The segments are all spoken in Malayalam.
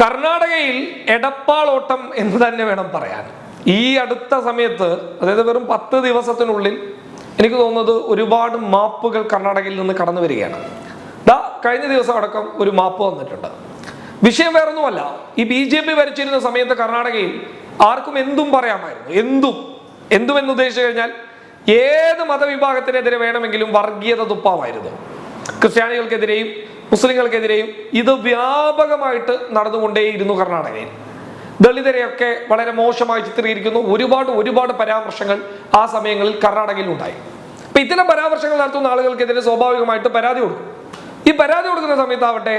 കർണാടകയിൽ എടപ്പാളോട്ടം എന്ന് തന്നെ വേണം പറയാൻ. ഈ അടുത്ത സമയത്ത് അതായത് വെറും പത്ത് ദിവസത്തിനുള്ളിൽ എനിക്ക് തോന്നുന്നത് ഒരുപാട് മാപ്പുകൾ കർണാടകയിൽ നിന്ന് കടന്നു വരികയാണ്. ദാ കഴിഞ്ഞ ദിവസം അടക്കം ഒരു മാപ്പ് വന്നിട്ടുണ്ട്. വിഷയം വേറൊന്നുമല്ല. ഈ ബി ജെ പി ഭരിച്ചിരുന്ന സമയത്ത് കർണാടകയിൽ ആർക്കും എന്തും പറയാമായിരുന്നു. എന്തും. എന്തും എന്ന് ഉദ്ദേശിച്ചു കഴിഞ്ഞാൽ ഏത് മതവിഭാഗത്തിനെതിരെ വേണമെങ്കിലും വർഗീയത തുപ്പാമായിരുന്നു. ക്രിസ്ത്യാനികൾക്കെതിരെയും മുസ്ലിങ്ങൾക്കെതിരെയും ഇത് വ്യാപകമായിട്ട് നടന്നുകൊണ്ടേയിരുന്നു കർണാടകയിൽ. ദളിതരെയൊക്കെ വളരെ മോശമായി ചിത്രീകരിക്കുന്നു. ഒരുപാട് ഒരുപാട് പരാമർശങ്ങൾ ആ സമയങ്ങളിൽ കർണാടകയിൽ ഉണ്ടായി അപ്പൊ ഇത്തരം പരാമർശങ്ങൾ നടത്തുന്ന ആളുകൾക്കെതിരെ സ്വാഭാവികമായിട്ട് പരാതി കൊടുക്കും. ഈ പരാതി കൊടുക്കുന്ന സമയത്താവട്ടെ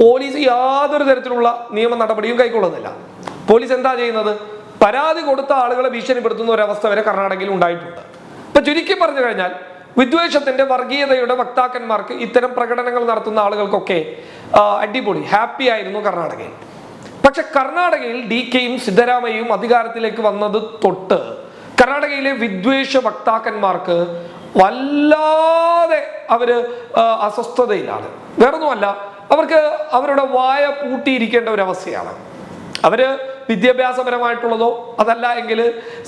പോലീസ് യാതൊരു തരത്തിലുള്ള നിയമ നടപടിയും കൈക്കൊള്ളുന്നില്ല. പോലീസ് എന്താ ചെയ്യുന്നത്? പരാതി കൊടുത്ത ആളുകളെ ഭീഷണിപ്പെടുത്തുന്ന ഒരവസ്ഥ വരെ കർണാടകയിൽ ഉണ്ടായിട്ടുണ്ട്. ഇപ്പൊ ചുരുക്കി പറഞ്ഞു കഴിഞ്ഞാൽ വിദ്വേഷത്തിന്റെ വർഗീയതയുടെ വക്താക്കന്മാർക്ക് ഇത്തരം പ്രകടനങ്ങൾ നടത്തുന്ന ആളുകൾക്കൊക്കെ അടിപൊളി ഹാപ്പി ആയിരുന്നു കർണാടകയിൽ. പക്ഷെ കർണാടകയിൽ ഡി കെയും സിദ്ധരാമയ്യയും അധികാരത്തിലേക്ക് വന്നത് തൊട്ട് കർണാടകയിലെ വിദ്വേഷ വക്താക്കന്മാർക്ക് വല്ലാതെ അവർ അസ്വസ്ഥതയിലാണ്. വേറൊന്നുമല്ല അവർക്ക് അവരുടെ വായ പൂട്ടിയിരിക്കേണ്ട ഒരു അവസ്ഥയാണ്. അവർ വിദ്യാഭ്യാസപരമായിട്ടുള്ളതോ അതല്ല എങ്കിൽ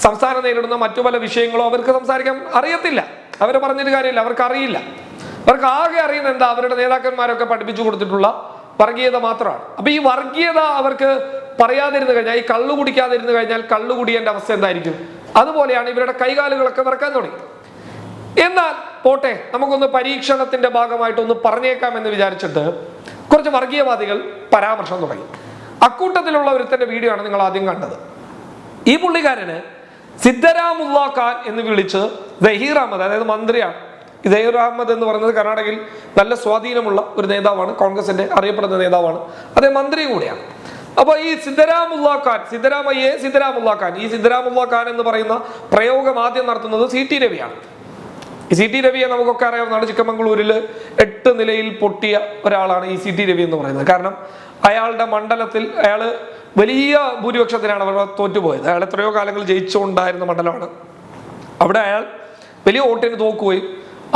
സംസ്ഥാനം നേരിടുന്ന മറ്റു പല വിഷയങ്ങളോ അവർക്ക് സംസാരിക്കാൻ അറിയത്തില്ല. അവരെ പറഞ്ഞിട്ട് കാര്യമില്ല അവർക്ക് അറിയില്ല അവർക്ക് ആകെ അറിയുന്ന എന്താ? അവരുടെ നേതാക്കന്മാരൊക്കെ പഠിപ്പിച്ചു കൊടുത്തിട്ടുള്ള വർഗീയത മാത്രമാണ്. അപ്പൊ ഈ വർഗീയത അവർക്ക് പറയാതിരുന്നു കഴിഞ്ഞാൽ ഈ കള്ളു കുടിക്കാതിരുന്നു കഴിഞ്ഞാൽ കള്ളു കുടിയേണ്ട അവസ്ഥ എന്തായിരിക്കും? അതുപോലെയാണ് ഇവരുടെ കൈകാലുകളൊക്കെ വിറക്കാൻ തുടങ്ങി. എന്നാൽ പോട്ടെ നമുക്കൊന്ന് പരീക്ഷണത്തിന്റെ ഭാഗമായിട്ട് ഒന്ന് പറഞ്ഞേക്കാം എന്ന് വിചാരിച്ചിട്ട് കുറച്ച് വർഗീയവാദികൾ പരാമർശം തുടങ്ങി. അക്കൂട്ടത്തിലുള്ള ഒരുത്തന്റെ വീഡിയോ ആണ് നിങ്ങൾ ആദ്യം കണ്ടത്. ഈ പുള്ളിക്കാരന് സിദ്ധരാമുല്ല ഖാൻ എന്ന് വിളിച്ചത് ദഹീർ അഹമ്മദ് അതായത് മന്ത്രിയാണ്. ദഹീർ അഹമ്മദ് എന്ന് പറയുന്നത് കർണാടകയിൽ നല്ല സ്വാധീനമുള്ള ഒരു നേതാവാണ് കോൺഗ്രസിന്റെ അറിയപ്പെടുന്ന നേതാവാണ്. അതേ മന്ത്രി കൂടിയാണ്. അപ്പോൾ ഈ സിദ്ധരാമുല്ല ഖാൻ സിദ്ധരാമയ്യെ സിദ്ധരാമുല്ല ഖാൻ ഈ സിദ്ധരാമുല്ല ഖാൻ എന്ന് പറയുന്ന പ്രയോഗം ആദ്യം നടത്തുന്നത് സി ടി രവിയാണ്. ഈ സി ടി രവിയെ നമുക്കൊക്കെ അറിയാവുന്നതാണ്. ചിക്കമംഗളൂരിൽ എട്ട് നിലയിൽ പൊട്ടിയ ഒരാളാണ് ഈ സി ടി രവി എന്ന് പറയുന്നത്. കാരണം അയാളുടെ മണ്ഡലത്തിൽ അയാൾ വലിയ ഭൂരിപക്ഷത്തിനാണ് അവിടെ തോറ്റുപോയത്. അയാൾ എത്രയോ കാലങ്ങൾ ജയിച്ചുകൊണ്ടായിരുന്ന മണ്ഡലമാണ്. അവിടെ അയാൾ വലിയ വോട്ടിന് തോക്കുകയും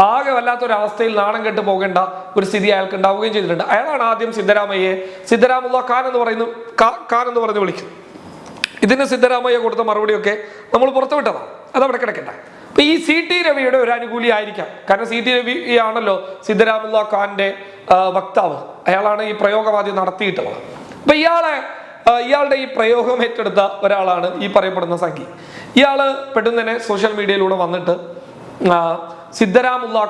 ആകെ വല്ലാത്തൊരവസ്ഥയിൽ നാണം കെട്ട് പോകേണ്ട ഒരു സ്ഥിതി അയാൾക്ക് ഉണ്ടാവുകയും ചെയ്തിട്ടുണ്ട്. അയാളാണ് ആദ്യം സിദ്ധരാമയ്യെ സിദ്ധരാമുള്ള ഖാൻ എന്ന് പറയുന്നു ഖാൻ എന്ന് പറഞ്ഞ് വിളിക്കും ഇതിന് സിദ്ധരാമയ്യ കൊടുത്ത മറുപടിയൊക്കെ നമ്മൾ പുറത്തുവിട്ടതാണ് അവിടെ കിടക്കണ്ട. അപ്പൊ ഈ സി ടി രവിയുടെ ഒരു അനുകൂലി ആയിരിക്കാം. കാരണം സി ടി രവി ആണല്ലോ സിദ്ധരാമുള്ള ഖാന്റെ വക്താവ്. അയാളാണ് ഈ പ്രയോഗവാദി നടത്തിയിട്ടുള്ളത് അപ്പൊ ഇയാളെ ഇയാളുടെ ഈ പ്രയോഗം ഏറ്റെടുത്ത ഒരാളാണ് ഈ പറയപ്പെടുന്ന സഖി. ഇയാൾ പെട്ടെന്ന് തന്നെ സോഷ്യൽ മീഡിയയിലൂടെ വന്നിട്ട്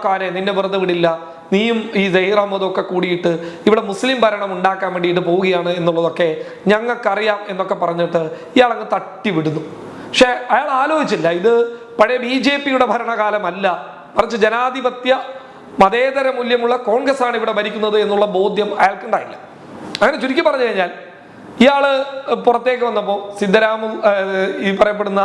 ഖാനെ നിന്നെ വെറുതെ വിടില്ല നീയും ഈ സഹീർ അഹമ്മദും ഒക്കെ കൂടിയിട്ട് ഇവിടെ മുസ്ലിം ഭരണം ഉണ്ടാക്കാൻ വേണ്ടിയിട്ട് പോവുകയാണ് എന്നുള്ളതൊക്കെ ഞങ്ങൾക്കറിയാം എന്നൊക്കെ പറഞ്ഞിട്ട് ഇയാൾ അങ്ങ് തട്ടി വിടുന്നു. പക്ഷെ അയാൾ ആലോചിച്ചില്ല ഇത് പഴയ ബി ജെ പിയുടെ ഭരണകാലമല്ല. മറിച്ച് ജനാധിപത്യ മതേതര മൂല്യമുള്ള കോൺഗ്രസ് ആണ് ഇവിടെ ഭരിക്കുന്നത് എന്നുള്ള ബോധ്യം അയാൾക്കുണ്ടായില്ല. അങ്ങനെ ചുരുക്കി പറഞ്ഞു കഴിഞ്ഞാൽ ഇയാൾ പുറത്തേക്ക് വന്നപ്പോൾ സിദ്ധരാമു ഈ പറയപ്പെടുന്ന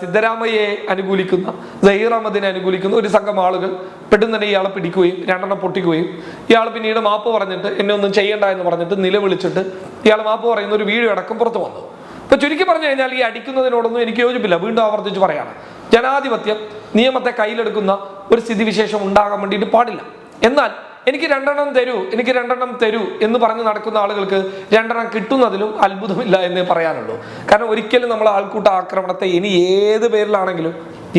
സിദ്ധരാമയെ അനുകൂലിക്കുന്ന സഹീർ അഹമ്മദിനെ അനുകൂലിക്കുന്ന ഒരു സംഘം ആളുകൾ പെട്ടെന്ന് തന്നെ ഇയാളെ പിടിക്കുകയും രണ്ടെണ്ണം പൊട്ടിക്കുകയും ഇയാൾ പിന്നീട് മാപ്പ് പറഞ്ഞിട്ട് എന്നെ ഒന്നും ചെയ്യണ്ട എന്ന് പറഞ്ഞിട്ട് നിലവിളിച്ചിട്ട് ഇയാൾ മാപ്പ് പറയുന്ന ഒരു വീഡിയോ അടക്കം പുറത്തു വന്നു. അപ്പൊ ചുരുക്കി പറഞ്ഞു കഴിഞ്ഞാൽ ഈ അടിക്കുന്നതിനോടൊന്നും എനിക്ക് യോജിപ്പില്ല. വീണ്ടും ആവർത്തിച്ച് പറയാണ്. ജനാധിപത്യം നിയമത്തെ കയ്യിലെടുക്കുന്ന ഒരു സ്ഥിതിവിശേഷം ഉണ്ടാകാൻ വേണ്ടിയിട്ട് പാടില്ല. എന്നാൽ എനിക്ക് രണ്ടെണ്ണം തരൂ എനിക്ക് രണ്ടെണ്ണം തരൂ എന്ന് പറഞ്ഞ് നടക്കുന്ന ആളുകൾക്ക് രണ്ടെണ്ണം കിട്ടുന്നതിലും അത്ഭുതമില്ല എന്നേ പറയാനുള്ളൂ. കാരണം ഒരിക്കലും നമ്മൾ ആൾക്കൂട്ട ആക്രമണത്തെ ഇനി ഏത് പേരിലാണെങ്കിലും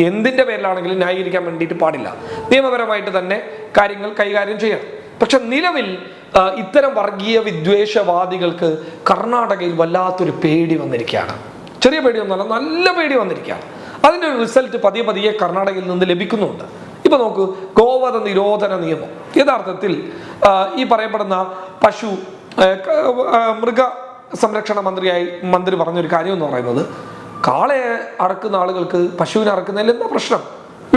എന്തിന്റെ പേരിലാണെങ്കിലും ന്യായീകരിക്കാൻ വേണ്ടിയിട്ട് പാടില്ല. നിയമപരമായിട്ട് തന്നെ കാര്യങ്ങൾ കൈകാര്യം ചെയ്യണം. പക്ഷെ നിലവിൽ ഇത്തരം വർഗീയ വിദ്വേഷവാദികൾക്ക് കർണാടകയിൽ വല്ലാത്തൊരു പേടി വന്നിരിക്കുകയാണ്. ചെറിയ പേടിയൊന്നുമല്ല നല്ല പേടി വന്നിരിക്കുകയാണ്. അതിന്റെ ഒരു റിസൾട്ട് പതിയെ പതിയെ കർണാടകയിൽ നിന്ന് ലഭിക്കുന്നുണ്ട് ഇപ്പൊ നോക്ക് ഗോവധ നിരോധന നിയമം. യഥാർത്ഥത്തിൽ ഈ പറയപ്പെടുന്ന പശു മൃഗ സംരക്ഷണ മന്ത്രിയായി മന്ത്രി പറഞ്ഞൊരു കാര്യം എന്ന് പറയുന്നത് കാളയെ അറക്കുന്ന ആളുകൾക്ക് പശുവിനെ അറക്കുന്നതിൽ എന്താ പ്രശ്നം?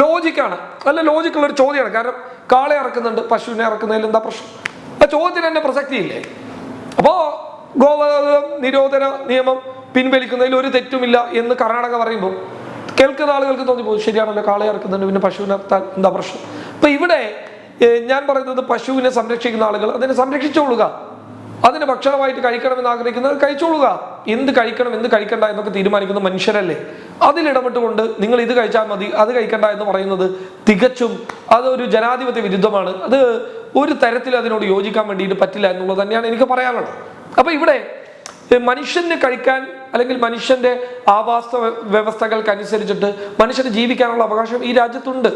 ലോജിക്കാണ്. നല്ല ലോജിക്കുള്ള ഒരു ചോദ്യമാണ്. കാരണം കാളയെ അറക്കുന്നുണ്ട് പശുവിനെ അറക്കുന്നതിൽ എന്താ പ്രശ്നം? ആ ചോദ്യത്തിന് തന്നെ പ്രസക്തിയില്ലേ? അപ്പോ ഗോവധ നിരോധന നിയമം പിൻവലിക്കുന്നതിൽ ഒരു തെറ്റുമില്ല എന്ന് കർണാടക പറയുമ്പോൾ കേൾക്കുന്ന ആളുകൾക്ക് തോന്നിപ്പോകും ശരിയാണല്ലോ കാളെ ഇറക്കുന്നുണ്ട് പിന്നെ പശുവിനെ ഇറത്താൻ എന്താ പ്രശ്നം? അപ്പൊ ഇവിടെ ഞാൻ പറയുന്നത് പശുവിനെ സംരക്ഷിക്കുന്ന ആളുകൾ അതിനെ സംരക്ഷിച്ചോളുക. അതിന് ഭക്ഷണമായിട്ട് കഴിക്കണമെന്ന് ആഗ്രഹിക്കുന്നത് കഴിച്ചോളുക. എന്ത് കഴിക്കണം എന്ത് കഴിക്കണ്ട എന്നൊക്കെ തീരുമാനിക്കുന്ന മനുഷ്യരല്ലേ? അതിലിടപെട്ടുകൊണ്ട് നിങ്ങൾ ഇത് കഴിച്ചാൽ മതി അത് കഴിക്കണ്ട എന്ന് പറയുന്നത് തികച്ചും അതൊരു ജനാധിപത്യ വിരുദ്ധമാണ്. അത് ഒരു തരത്തിൽ അതിനോട് യോജിക്കാൻ വേണ്ടിയിട്ട് പറ്റില്ല എന്നുള്ളത് തന്നെയാണ് എനിക്ക് പറയാനുള്ളത്. അപ്പൊ ഇവിടെ മനുഷ്യന് കഴിക്കാൻ അല്ലെങ്കിൽ മനുഷ്യന്റെ ആവാസ വ്യവസ്ഥകൾക്ക് വ്യവസ്ഥകൾക്കനുസരിച്ചിട്ട് മനുഷ്യന് ജീവിക്കാനുള്ള അവകാശം ഈ രാജ്യത്തുണ്ട്.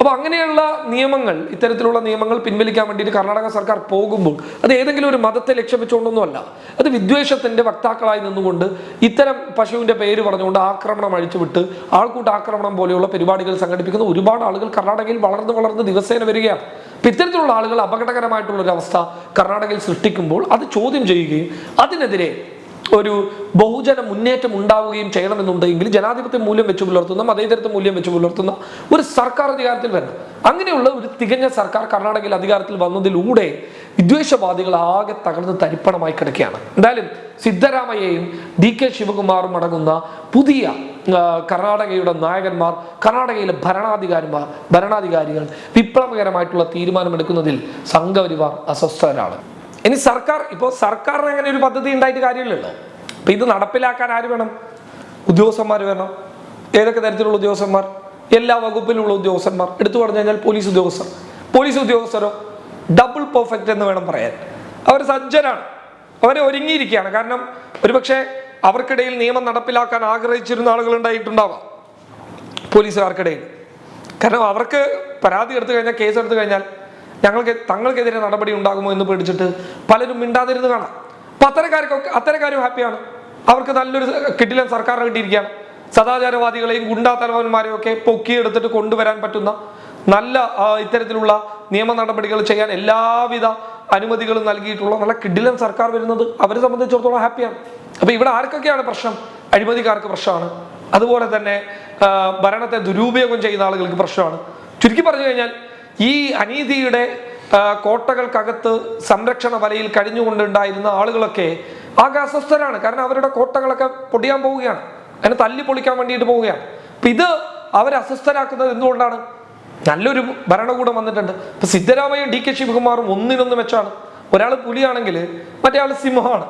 അപ്പോൾ അങ്ങനെയുള്ള നിയമങ്ങൾ ഇത്തരത്തിലുള്ള നിയമങ്ങൾ പിൻവലിക്കാൻ വേണ്ടിയിട്ട് കർണാടക സർക്കാർ പോകുമ്പോൾ അത് ഏതെങ്കിലും ഒരു മതത്തെ ലക്ഷ്യം വെച്ചുകൊണ്ടൊന്നുമല്ല അത് വിദ്വേഷത്തിന്റെ വക്താക്കളായി നിന്നുകൊണ്ട് ഇത്തരം പശുവിന്റെ പേര് പറഞ്ഞുകൊണ്ട് ആക്രമണം അഴിച്ചുവിട്ട് ആൾക്കൂട്ട ആക്രമണം പോലെയുള്ള പരിപാടികൾ സംഘടിപ്പിക്കുന്ന ഒരുപാട് ആളുകൾ കർണാടകയിൽ വളർന്നു വളർന്ന് ദിവസേന വരികയാണ്. അപ്പൊ ഇത്തരത്തിലുള്ള ആളുകൾ അപകടകരമായിട്ടുള്ള ഒരു അവസ്ഥ കർണാടകയിൽ സൃഷ്ടിക്കുമ്പോൾ അത് ചോദ്യം ചെയ്യുകയും അതിനെതിരെ ഒരു ബഹുജന മുന്നേറ്റം ഉണ്ടാവുകയും ചെയ്യണമെന്നുണ്ടെങ്കിൽ ജനാധിപത്യ മൂല്യം വെച്ച് പുലർത്തുന്ന മതേതരത്വ മൂല്യം വെച്ച് പുലർത്തുന്ന ഒരു സർക്കാർ അധികാരത്തിൽ വരണം. അങ്ങനെയുള്ള ഒരു തികഞ്ഞ സർക്കാർ കർണാടകയിൽ അധികാരത്തിൽ വന്നതിലൂടെ വിദ്വേഷവാദികൾ ആകെ തകർന്ന് തരിപ്പണമായി കിടക്കുകയാണ്. എന്തായാലും സിദ്ധരാമയ്യയും ഡി കെ ശിവകുമാറും അടങ്ങുന്ന പുതിയ കർണാടകയുടെ നായകന്മാർ കർണാടകയിലെ ഭരണാധികാരിമാർ ഭരണാധികാരികൾ വിപ്ലവകരമായിട്ടുള്ള തീരുമാനമെടുക്കുന്നതിൽ സംഘപരിവാർ അസ്വസ്ഥരാണ്. ഇനി സർക്കാർ ഇപ്പോൾ സർക്കാരിന് അങ്ങനെ ഒരു പദ്ധതി ഉണ്ടായിട്ട് കാര്യമില്ലല്ലോ? അപ്പൊ ഇത് നടപ്പിലാക്കാൻ ആര് വേണം? ഉദ്യോഗസ്ഥന്മാർ വേണം. ഏതൊക്കെ തരത്തിലുള്ള ഉദ്യോഗസ്ഥന്മാർ? എല്ലാ വകുപ്പിലുള്ള ഉദ്യോഗസ്ഥന്മാർ. എടുത്തു പറഞ്ഞു കഴിഞ്ഞാൽ പോലീസ് ഉദ്യോഗസ്ഥർ. പോലീസ് ഉദ്യോഗസ്ഥരോ? ഡബിൾ പെർഫെക്റ്റ് എന്ന് വേണം പറയാൻ. അവർ സജ്ജനാണ് അവർ ഒരുങ്ങിയിരിക്കുകയാണ്. കാരണം ഒരുപക്ഷെ അവർക്കിടയിൽ നിയമം നടപ്പിലാക്കാൻ ആഗ്രഹിച്ചിരുന്ന ആളുകൾ ഉണ്ടായിട്ടുണ്ടാവാം. പോലീസുകാർക്കിടയിൽ. കാരണം അവർക്ക് പരാതി എടുത്തു കഴിഞ്ഞാൽ കേസ് എടുത്തു കഴിഞ്ഞാൽ ഞങ്ങൾക്ക് തങ്ങൾക്കെതിരെ നടപടി ഉണ്ടാകുമോ എന്ന് പേടിച്ചിട്ട് പലരും മിണ്ടാതിരുന്ന് കാണാം. അപ്പൊ അത്തരക്കാർക്കൊക്കെ അത്തരക്കാരും ഹാപ്പിയാണ്. അവർക്ക് നല്ലൊരു കിട്ടില്ല സർക്കാർ കിട്ടിയിരിക്കുകയാണ്. സദാചാരവാദികളെയും ഗുണ്ടാ തലവന്മാരെയും ഒക്കെ പൊക്കിയെടുത്തിട്ട് കൊണ്ടുവരാൻ പറ്റുന്ന നല്ല ഇത്തരത്തിലുള്ള നിയമ നടപടികൾ ചെയ്യാൻ എല്ലാവിധ അനുമതികളും നൽകിയിട്ടുള്ള നല്ല കിഡിലൻ സർക്കാർ വരുന്നത് അവരെ സംബന്ധിച്ചിടത്തോളം ഹാപ്പിയാണ്. അപ്പൊ ഇവിടെ ആർക്കൊക്കെയാണ് പ്രശ്നം? അഴിമതിക്കാർക്ക് പ്രശ്നമാണ്. അതുപോലെ തന്നെ ഭരണത്തെ ദുരുപയോഗം ചെയ്യുന്ന ആളുകൾക്ക് പ്രശ്നമാണ്. ചുരുക്കി പറഞ്ഞു കഴിഞ്ഞാൽ ഈ അനീതിയുടെ കോട്ടകൾക്കകത്ത് സംരക്ഷണ വലയിൽ കഴിഞ്ഞുകൊണ്ടുണ്ടായിരുന്ന ആളുകളൊക്കെ ആകെ അസ്വസ്ഥരാണ് കാരണം അവരുടെ കോട്ടകളൊക്കെ പൊടിയാൻ പോവുകയാണ്. അതിനെ തല്ലി പൊളിക്കാൻ വേണ്ടിയിട്ട് പോവുകയാണ്. അപ്പൊ ഇത് അവരെ അസ്വസ്ഥരാക്കുന്നത് എന്തുകൊണ്ടാണ്? നല്ലൊരു ഭരണകൂടം വന്നിട്ടുണ്ട്. ഇപ്പൊ സിദ്ധരാമയ്യ ഡി കെ ശിവകുമാറും ഒന്നിനൊന്ന് വെച്ചാണ് ഒരാൾ പുലിയാണെങ്കിൽ മറ്റേ ആൾ സിംഹമാണ്.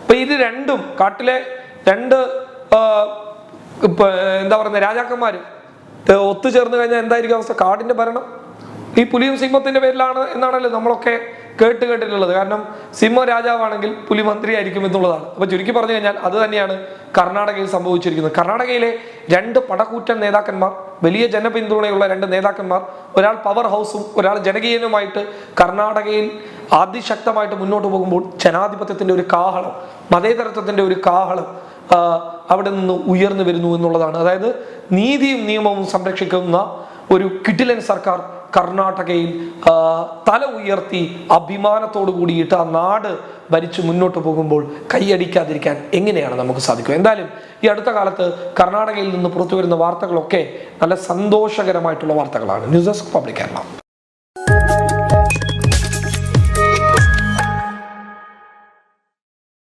അപ്പൊ ഇത് രണ്ടും കാട്ടിലെ രണ്ട് എന്താ പറയുന്നത് രാജാക്കന്മാര് ഏ, ഒത്തുചേർന്ന് കഴിഞ്ഞാൽ എന്തായിരിക്കും അവസ്ഥ? കാടിന്റെ ഭരണം? ഈ പുലിയും സിംഹത്തിന്റെ പേരിലാണ് എന്നാണല്ലോ നമ്മളൊക്കെ കേട്ട് കേട്ടിട്ടുള്ളത്. കാരണം സിംഹ രാജാവാണെങ്കിൽ പുലി മന്ത്രിയായിരിക്കും എന്നുള്ളതാണ്. അപ്പൊ ചുരുക്കി പറഞ്ഞു കഴിഞ്ഞാൽ അത് തന്നെയാണ് കർണാടകയിൽ സംഭവിച്ചിരിക്കുന്നത്. കർണാടകയിലെ രണ്ട് പടകൂറ്റൻ നേതാക്കന്മാർ വലിയ ജനപിന്തുണയുള്ള രണ്ട് നേതാക്കന്മാർ ഒരാൾ പവർ ഹൗസും ഒരാൾ ജനകീയനുമായിട്ട് കർണാടകയിൽ അതിശക്തമായിട്ട് മുന്നോട്ട് പോകുമ്പോൾ ജനാധിപത്യത്തിന്റെ ഒരു കാഹളം മതേതരത്വത്തിന്റെ ഒരു കാഹളം അവിടെ നിന്ന് ഉയർന്നു വരുന്നു എന്നുള്ളതാണ്. അതായത് നീതിയും നിയമവും സംരക്ഷിക്കുന്ന ഒരു കിട്ടിലൻ സർക്കാർ കർണാടകയിൽ തല ഉയർത്തി അഭിമാനത്തോടു കൂടിയിട്ട് ആ നാട് ഭരിച്ചു മുന്നോട്ട് പോകുമ്പോൾ കൈയടിക്കാതിരിക്കാൻ എങ്ങനെയാണ് നമുക്ക് സാധിക്കുക? എന്തായാലും ഈ അടുത്ത കാലത്ത് കർണാടകയിൽ നിന്ന് പുറത്തു വരുന്ന വാർത്തകളൊക്കെ നല്ല സന്തോഷകരമായിട്ടുള്ള വാർത്തകളാണ്. News desk public Kerala.